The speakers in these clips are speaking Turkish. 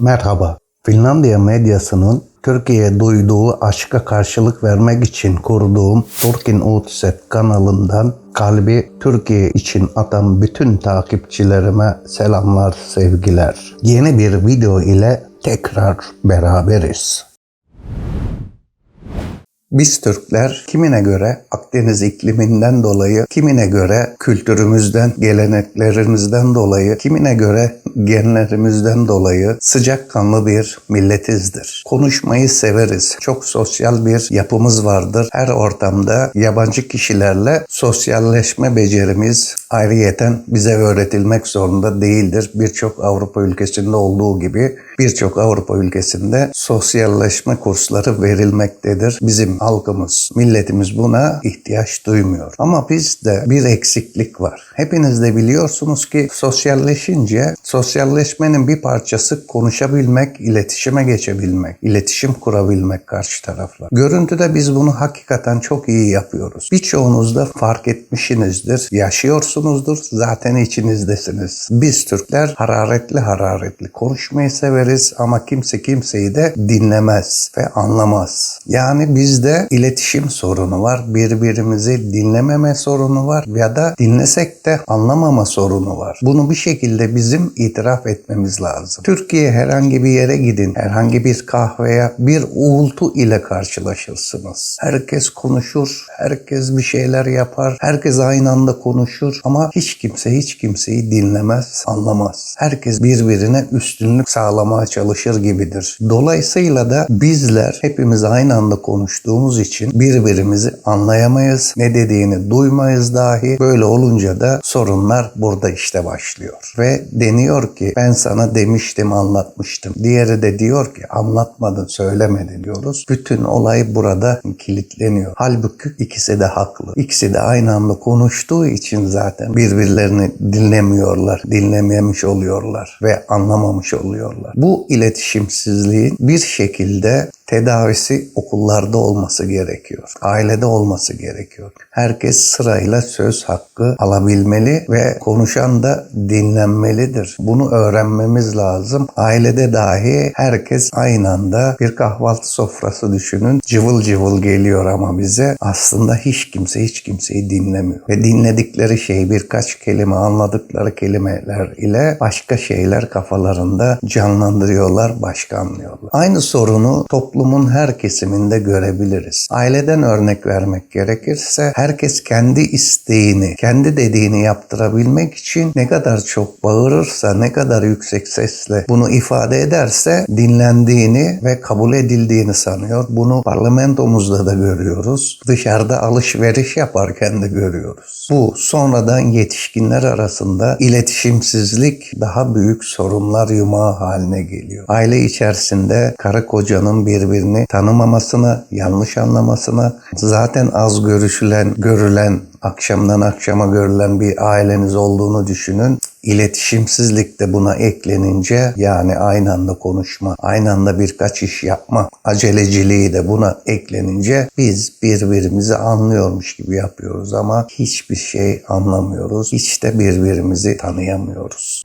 Merhaba. Finlandiya medyasının Türkiye'ye duyduğu aşka karşılık vermek için kurduğum Turkin Uutiset kanalından kalbi Türkiye için atan bütün takipçilerime selamlar, sevgiler. Yeni bir video ile tekrar beraberiz. Biz Türkler kimine göre Akdeniz ikliminden dolayı, kimine göre kültürümüzden, geleneklerimizden dolayı, kimine göre genlerimizden dolayı sıcakkanlı bir milletizdir. Konuşmayı severiz. Çok sosyal bir yapımız vardır. Her ortamda yabancı kişilerle sosyalleşme becerimiz ayrıyeten bize öğretilmek zorunda değildir. Birçok Avrupa ülkesinde olduğu gibi birçok Avrupa ülkesinde sosyalleşme kursları verilmektedir. Bizim halkımız, milletimiz buna ihtiyaç duymuyor. Ama bizde bir eksiklik var. Hepiniz de biliyorsunuz ki sosyalleşince sosyalleşmenin bir parçası konuşabilmek, iletişime geçebilmek, iletişim kurabilmek karşı tarafla. Görüntüde biz bunu hakikaten çok iyi yapıyoruz. Birçoğunuz da fark etmişsinizdir, yaşıyorsunuzdur, zaten içinizdesiniz. Biz Türkler hararetli hararetli konuşmayı severiz ama kimse kimseyi de dinlemez ve anlamaz. Yani bizde iletişim sorunu var, birbirimizi dinlememe sorunu var ya da dinlesek de anlamama sorunu var. Bunu bir şekilde bizim itiraf etmemiz lazım. Türkiye herhangi bir yere gidin, herhangi bir kahveye bir uğultu ile karşılaşırsınız. Herkes konuşur, herkes bir şeyler yapar, herkes aynı anda konuşur ama hiç kimse hiç kimseyi dinlemez, anlamaz. Herkes birbirine üstünlük sağlamaya çalışır gibidir. Dolayısıyla da bizler hepimiz aynı anda konuştuğumuz için birbirimizi anlayamayız, ne dediğini duymayız dahi. Böyle olunca da sorunlar burada işte başlıyor. Ve deniyor ki ben sana demiştim, anlatmıştım. Diğeri de diyor ki anlatmadın, söylemedin diyoruz. Bütün olay burada kilitleniyor. Halbuki ikisi de haklı. İkisi de aynı anda konuştuğu için zaten birbirlerini dinlemiyorlar, dinlememiş oluyorlar ve anlamamış oluyorlar. Bu iletişimsizliğin bir şekilde tedavisi okullarda olması gerekiyor. Ailede olması gerekiyor. Herkes sırayla söz hakkı alabilmeli ve konuşan da dinlenmelidir. Bunu öğrenmemiz lazım. Ailede dahi herkes aynı anda bir kahvaltı sofrası düşünün. Cıvıl cıvıl geliyor ama bize aslında hiç kimse hiç kimseyi dinlemiyor. Ve dinledikleri şey birkaç kelime anladıkları kelimeler ile başka şeyler kafalarında canlandırıyorlar, başka anlıyorlar. Aynı sorunu toplumun her kesiminde görebiliriz. Aileden örnek vermek gerekirse herkes kendi isteğini, kendi dediğini yaptırabilmek için ne kadar çok bağırırsa, ne kadar yüksek sesle bunu ifade ederse dinlendiğini ve kabul edildiğini sanıyor. Bunu parlamentomuzda da görüyoruz. Dışarıda alışveriş yaparken de görüyoruz. Bu sonradan yetişkinler arasında iletişimsizlik daha büyük sorunlar yumağı haline geliyor. Aile içerisinde karı kocanın birbirini tanımamasına, yanlış anlamasına, zaten az görüşülen, görülen, akşamdan akşama görülen bir aileniz olduğunu düşünün. İletişimsizlik de buna eklenince yani aynı anda konuşma, aynı anda birkaç iş yapma aceleciliği de buna eklenince biz birbirimizi anlıyormuş gibi yapıyoruz ama hiçbir şey anlamıyoruz. Hiç de birbirimizi tanıyamıyoruz.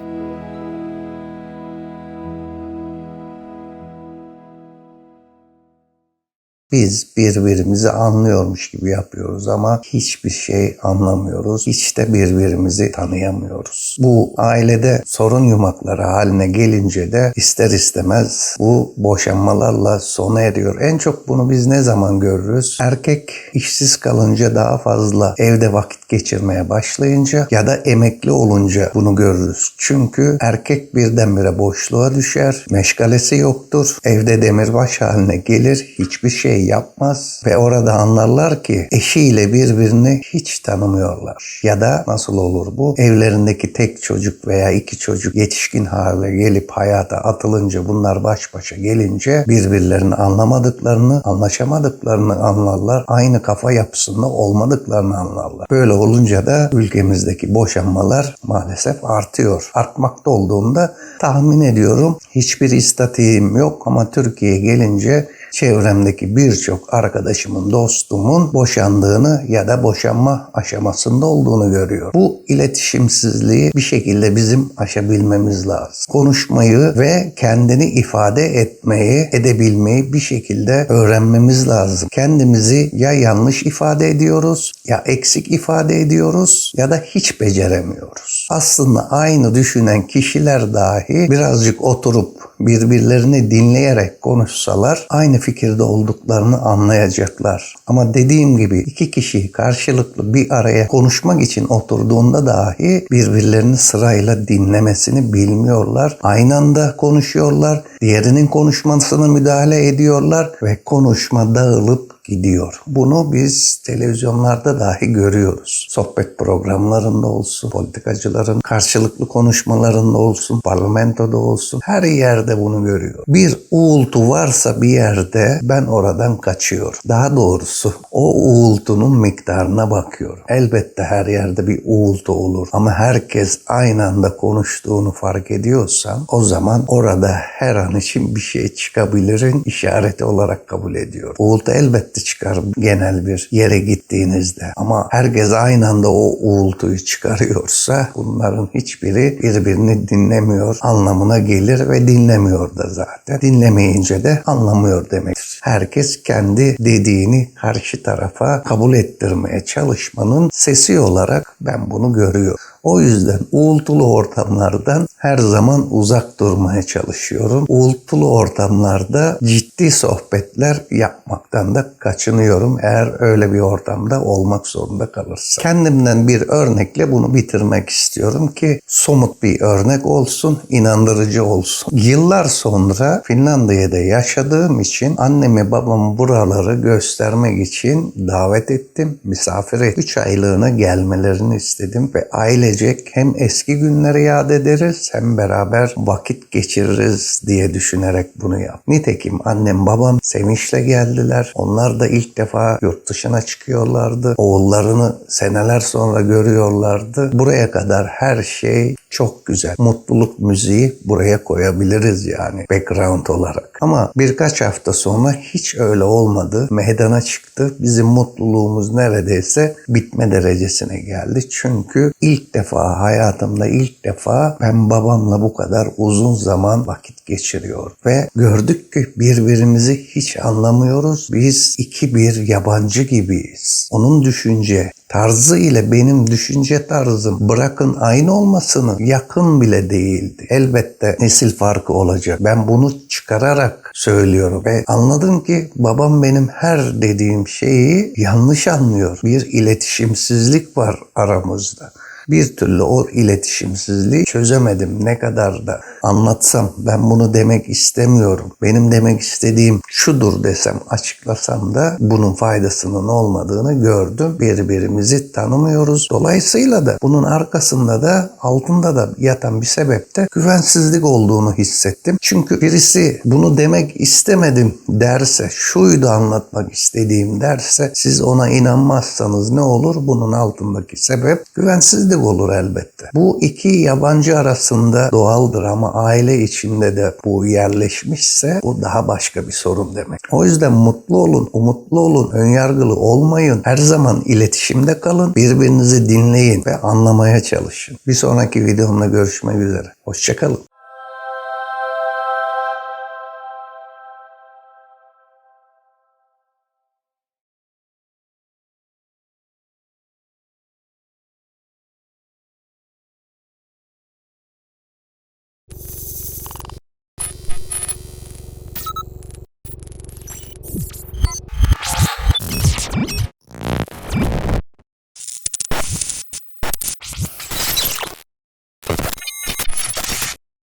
Biz birbirimizi anlıyormuş gibi yapıyoruz ama hiçbir şey anlamıyoruz. Hiç de birbirimizi tanıyamıyoruz. Bu ailede sorun yumakları haline gelince de ister istemez bu boşanmalarla sona eriyor. En çok bunu biz ne zaman görürüz? Erkek işsiz kalınca daha fazla evde vakit geçirmeye başlayınca ya da emekli olunca bunu görürüz. Çünkü erkek birdenbire boşluğa düşer, meşgalesi yoktur, evde demirbaş haline gelir, hiçbir şey şey yapmaz ve orada anlarlar ki eşiyle birbirini hiç tanımıyorlar. Ya da nasıl olur bu? Evlerindeki tek çocuk veya iki çocuk yetişkin hale gelip hayata atılınca bunlar baş başa gelince birbirlerini anlamadıklarını, anlaşamadıklarını anlarlar. Aynı kafa yapısında olmadıklarını anlarlar. Böyle olunca da ülkemizdeki boşanmalar maalesef artıyor. Artmakta olduğunda tahmin ediyorum hiçbir istatiğim yok ama Türkiye'ye gelince çevremdeki birçok arkadaşımın, dostumun boşandığını ya da boşanma aşamasında olduğunu görüyor. Bu iletişimsizliği bir şekilde bizim aşabilmemiz lazım. Konuşmayı ve kendini ifade etmeyi, edebilmeyi bir şekilde öğrenmemiz lazım. Kendimizi ya yanlış ifade ediyoruz, ya eksik ifade ediyoruz ya da hiç beceremiyoruz. Aslında aynı düşünen kişiler dahi birazcık oturup birbirlerini dinleyerek konuşsalar aynı fikirde olduklarını anlayacaklar. Ama dediğim gibi iki kişi karşılıklı bir araya konuşmak için oturduğunda dahi birbirlerini sırayla dinlemesini bilmiyorlar. Aynı anda konuşuyorlar. Diğerinin konuşmasına müdahale ediyorlar ve konuşma dağılıp gidiyor. Bunu biz televizyonlarda dahi görüyoruz. Sohbet programlarında olsun, politikacıların karşılıklı konuşmalarında olsun, parlamentoda olsun her yerde bunu görüyor. Bir uğultu varsa bir yerde ben oradan kaçıyorum. Daha doğrusu o uğultunun miktarına bakıyorum. Elbette her yerde bir uğultu olur ama herkes aynı anda konuştuğunu fark ediyorsan o zaman orada her an için bir şey çıkabilirin işareti olarak kabul ediyorum. Uğultu elbette çıkar genel bir yere gittiğinizde ama herkes aynı anda o uğultuyu çıkarıyorsa bunların hiçbiri birbirini dinlemiyor anlamına gelir ve dinlemiyor da zaten. Dinlemeyince de anlamıyor demektir. Herkes kendi dediğini karşı tarafa kabul ettirmeye çalışmanın sesi olarak ben bunu görüyorum. O yüzden uğultulu ortamlardan her zaman uzak durmaya çalışıyorum. Uğultulu ortamlarda ciddi sohbetler yapmaktan da kaçınıyorum eğer öyle bir ortamda olmak zorunda kalırsa. Kendimden bir örnekle bunu bitirmek istiyorum ki somut bir örnek olsun, inandırıcı olsun. Yıllar sonra Finlandiya'da yaşadığım için annemi babamı buraları göstermek için davet ettim. Misafir et. 3 aylığına gelmelerini istedim ve aile ailecek hem eski günleri yad ederiz hem beraber vakit geçiririz diye düşünerek bunu yap. Nitekim annem babam sevinçle geldiler. Onlar da ilk defa yurt dışına çıkıyorlardı. Oğullarını seneler sonra görüyorlardı. Buraya kadar her şey çok güzel. Mutluluk müziği buraya koyabiliriz yani background olarak. Ama birkaç hafta sonra hiç öyle olmadı. Meydana çıktı. Bizim mutluluğumuz neredeyse bitme derecesine geldi. Çünkü ilk defa hayatımda ilk defa ben babamla bu kadar uzun zaman vakit geçiriyor ve gördük ki birbirimizi hiç anlamıyoruz. Biz iki bir yabancı gibiyiz. Onun düşünce tarzı ile benim düşünce tarzım bırakın aynı olmasını yakın bile değildi. Elbette nesil farkı olacak. Ben bunu çıkararak söylüyorum ve anladım ki babam benim her dediğim şeyi yanlış anlıyor. Bir iletişimsizlik var aramızda bir türlü o iletişimsizliği çözemedim. Ne kadar da anlatsam ben bunu demek istemiyorum. Benim demek istediğim şudur desem açıklasam da bunun faydasının olmadığını gördüm. Birbirimizi tanımıyoruz. Dolayısıyla da bunun arkasında da altında da yatan bir sebepte güvensizlik olduğunu hissettim. Çünkü birisi bunu demek istemedim derse, şuydu anlatmak istediğim derse siz ona inanmazsanız ne olur? Bunun altındaki sebep güvensizlik olur elbette. Bu iki yabancı arasında doğaldır ama aile içinde de bu yerleşmişse bu daha başka bir sorun demek. O yüzden mutlu olun, umutlu olun, önyargılı olmayın. Her zaman iletişimde kalın, birbirinizi dinleyin ve anlamaya çalışın. Bir sonraki videomda görüşmek üzere. Hoşçakalın.